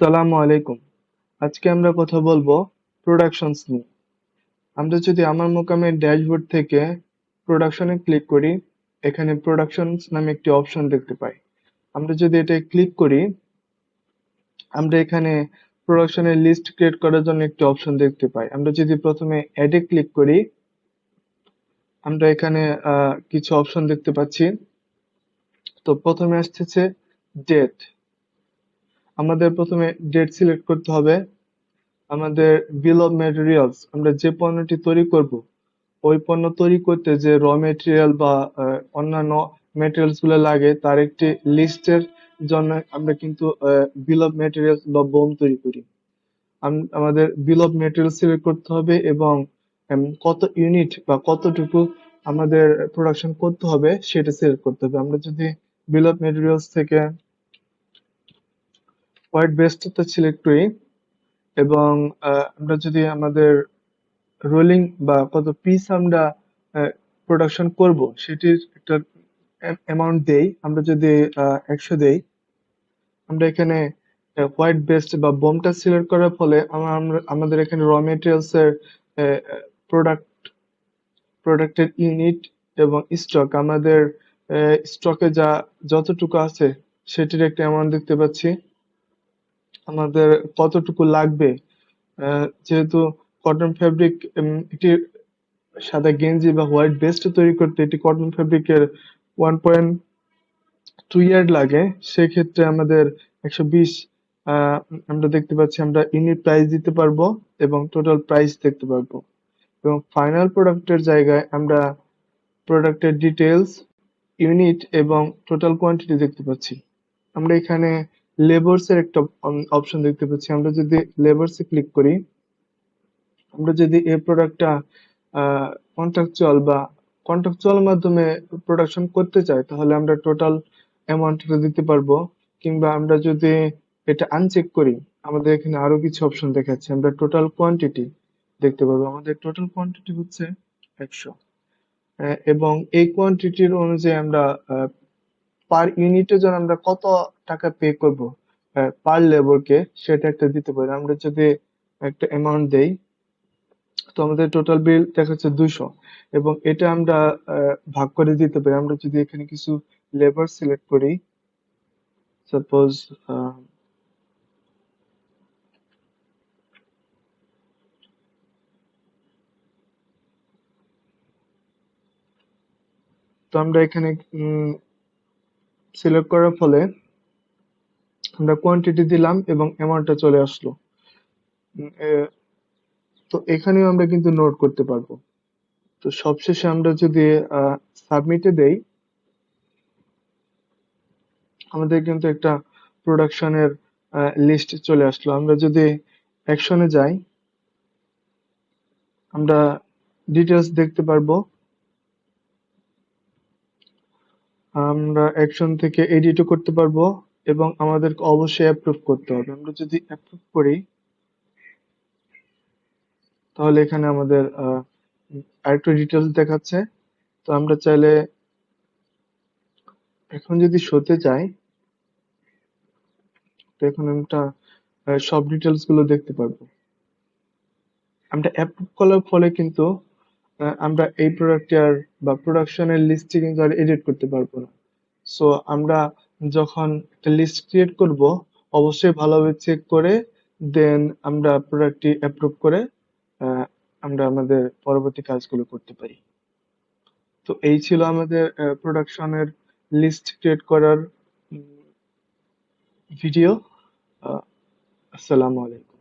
সালামু আলাইকুম। আজকে আমরা কথা বলব প্রোডাকশনস নিয়ে। আমরা যদি আমার মোকামের ড্যাশবোর্ড থেকে প্রোডাকশনে ক্লিক করি, এখানে প্রোডাকশনস নামে একটি অপশন দেখতে পাই। আমরা যদি এটা ক্লিক করি, আমরা এখানে প্রোডাকশনের লিস্ট ক্রিয়েট করার জন্য একটি অপশন দেখতে পাই। আমরা যদি প্রথমে অ্যাডে ক্লিক করি, আমরা এখানে কিছু অপশন দেখতে পাচ্ছি। তো প্রথমে আসতেছে ডেট আমাদের প্রথমে ডেট সিলেক্ট করতে হবে। আমাদের বিল অফ ম্যাটেরিয়ালস আমরা যে পণ্যটি তৈরি করব, ওই পণ্য তৈরি করতে যে র মেটেরিয়াল বা অন্যান্য ম্যাটেরিয়ালসগুলো লাগে, তার একটি লিস্টের জন্য আমরা কিন্তু বিল অফ ম্যাটেরিয়ালস বা বোম তৈরি করি। আমাদের বিল অফ ম্যাটেরিয়াল সিলেক্ট করতে হবে এবং কত ইউনিট বা কতটুকু আমাদের প্রোডাকশন করতে হবে সেটা সিলেক্ট করতে হবে। আমরা যদি বিল অফ ম্যাটেরিয়ালস থেকে হোয়াইট বেস্টটা সিলেক্ট করি এবং আমরা যদি আমাদের রোলিং বা কত পিস আমরা প্রোডাকশন করব, সেটির একটা অ্যামাউন্ট দেই। আমরা যদি একশো দেই, আমরা এখানে হোয়াইট বেস্ট বা বোমটা সিলেক্ট করার ফলে আমরা, আমাদের এখানে র মেটেরিয়ালস এর প্রোডাক্ট প্রোডাক্টের ইউনিট এবং স্টক আমাদের স্টকে যা, যতটুকু আছে, সেটির একটা অ্যামাউন্ট দেখতে পাচ্ছি। আমাদের কতটুকু লাগবে? যেহেতু কটন ফ্যাব্রিক একটি সাদা গেঞ্জি বা হোয়াইট বেস্ট তৈরি করতে এটি কটন ফ্যাব্রিকের ওয়ান পয়েন্ট টু ইয়ার্ড লাগে, সেক্ষেত্রে আমাদের একশো বিশ আমরা দেখতে পাচ্ছি আমরা ইউনিট প্রাইস দিতে পারব এবং টোটাল প্রাইস দেখতে পারব। এবং ফাইনাল প্রোডাক্টের জায়গায় আমরা প্রোডাক্টের ডিটেলস ইউনিট এবং টোটাল কোয়ান্টিটি দেখতে পাচ্ছি। আমরা এখানে লেবার্স এর একটা অপশন দেখতে পাচ্ছি। আমরা যদি লেবার্স ক্লিক করি, আমরা যদি এই প্রোডাক্টটা কন্ট্রাকচুয়াল বা কন্ট্রাকচুয়াল মাধ্যমে প্রোডাকশন করতে চাই, তাহলে আমরা টোটাল অ্যামাউন্টটা দিতে পারব। কিংবা আমরা যদি এটা আনচেক করি, আমাদের এখানে আরও কিছু অপশন দেখাচ্ছে। আমরা টোটাল কোয়ান্টিটি দেখতে পারব আমাদের টোটাল কোয়ান্টিটি হচ্ছে একশো। এবং এই কোয়ান্টিটির অনুযায়ী আমরা পার ইউনিটের জন্য আমরা কত টাকা পে করব। পার লেবারকে সেটা একটা দিতে পারি। আমরা যদি একটা অ্যামাউন্ট দেই, তো আমাদের টোটাল বিল দেখাচ্ছে দুইশো। এবং এটা আমরা ভাগ করে দিতে পারি। আমরা যদি এখানে কিছু লেবার সিলেক্ট করি সাপোজ তো আমরা এখানে সিলেক্ট করার ফলে আমরা কোয়ান্টিটি দিলাম এবং অ্যামাউন্টটা চলে আসলো। তো এখানেও আমরা কিন্তু নোট করতে পারব। তো সবশেষে আমরা যদি সাবমিটে দেই, আমাদের কিন্তু একটা প্রোডাকশনের লিস্ট চলে আসলো। আমরা যদি অ্যাকশনে যাই, আমরা ডিটেলস দেখতে পারব। আমরা অ্যাকশন থেকে এডিটও করতে পারব। এবং আমাদেরকে অবশ্যই অ্যাপ্রুভ করতে হবে। আমরা যদি অ্যাপ্রুভ করি, তাহলে এখানে আমাদের আরেকটু ডিটেলস দেখাচ্ছে। তো আমরা চাইলে এখন যদি শোতে যাই, তো এখন আমরা সব ডিটেলসগুলো দেখতে পারব। আমরা অ্যাপ্রুভ করার ফলে কিন্তু আমরা এই প্রোডাক্টের বা প্রোডাকশনের লিস্টে কিন্তু আর এডিট করতে পারব না। সো আমরা যখন একটা লিস্ট ক্রিয়েট করব, অবশ্যই ভালোভাবে চেক করে দেন আমরা প্রোডাক্টটি অ্যাপ্রুভ করে আমরা আমাদের পরবর্তী কাজগুলো করতে পারি। তো এই ছিল আমাদের প্রোডাকশনের লিস্ট ক্রিয়েট করার ভিডিও আসসালামু আলাইকুম।